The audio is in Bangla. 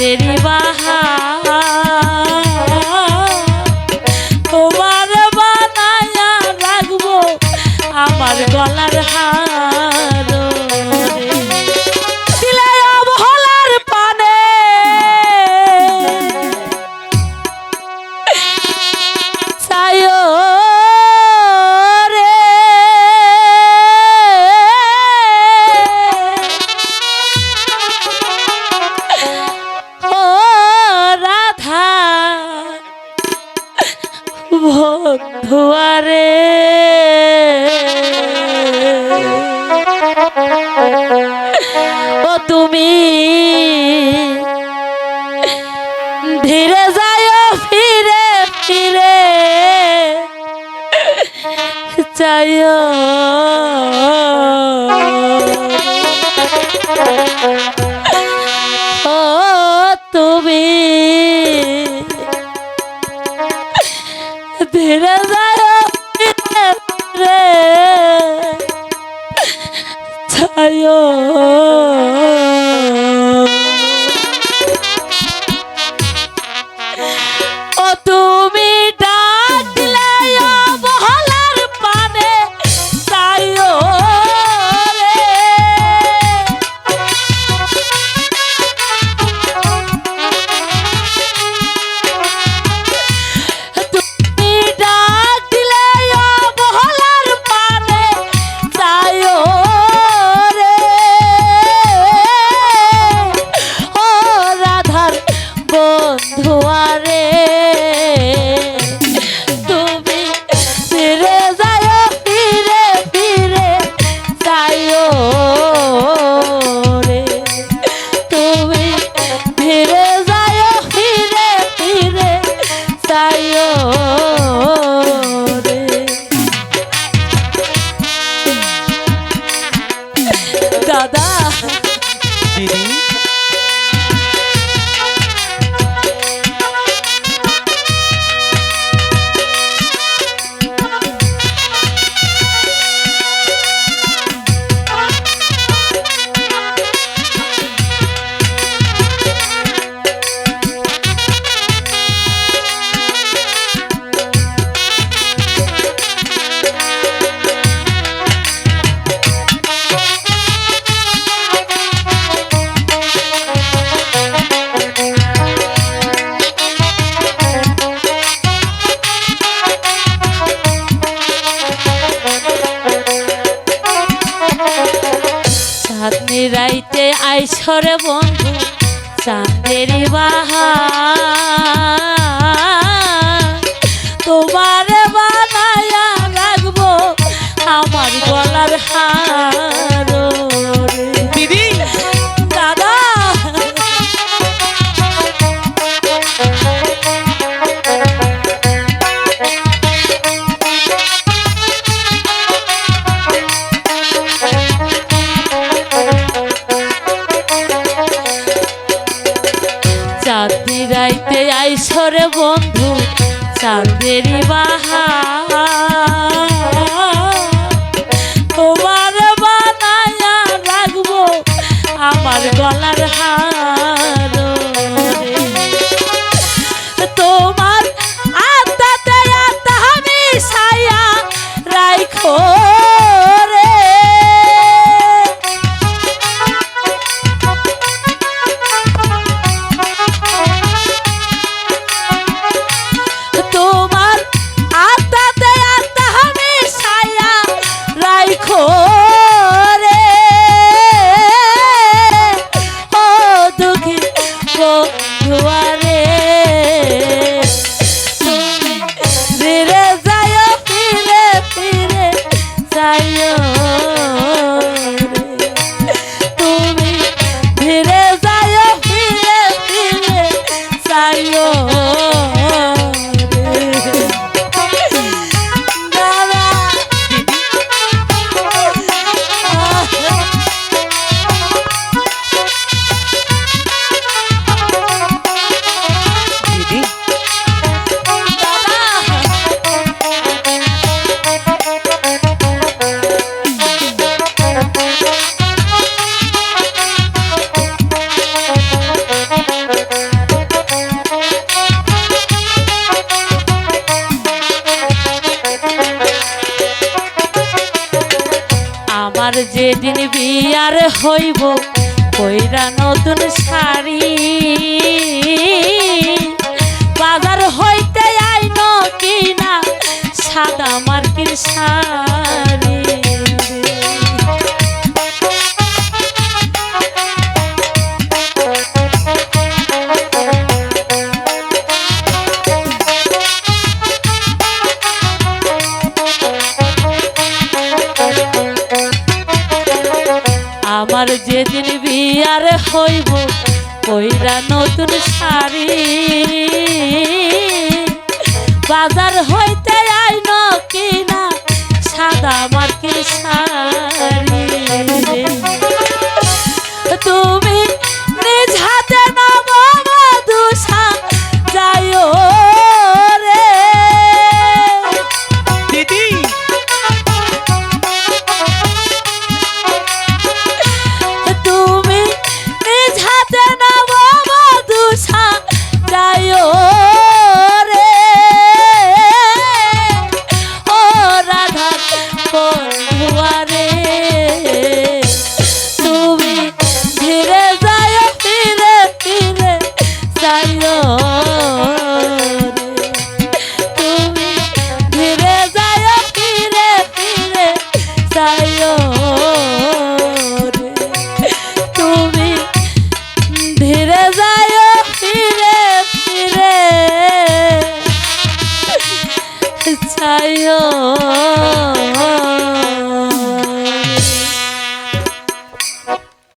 চাঁদেরি বাহা ও তুমি ধীরে যায় ফিরে ফিরে। চায় চাঁদনি রাইতে আইসরে বন্ধু চাঁদের বাহা তোমার বানায়া রাখব আমার গলার হার। রে পড়ুয়ারে যেদিন বিয়ার হইব কইরা নতুন শাড়ি। বাজার হইতে আইন কিনা সাদা মার্কির শাড়ি। যেদিন বিয়ার হইব কইরা নতুন শাড়ি। বাজার হইতে আইন কিনা সাদা মার্কিন শাড়ি। 보여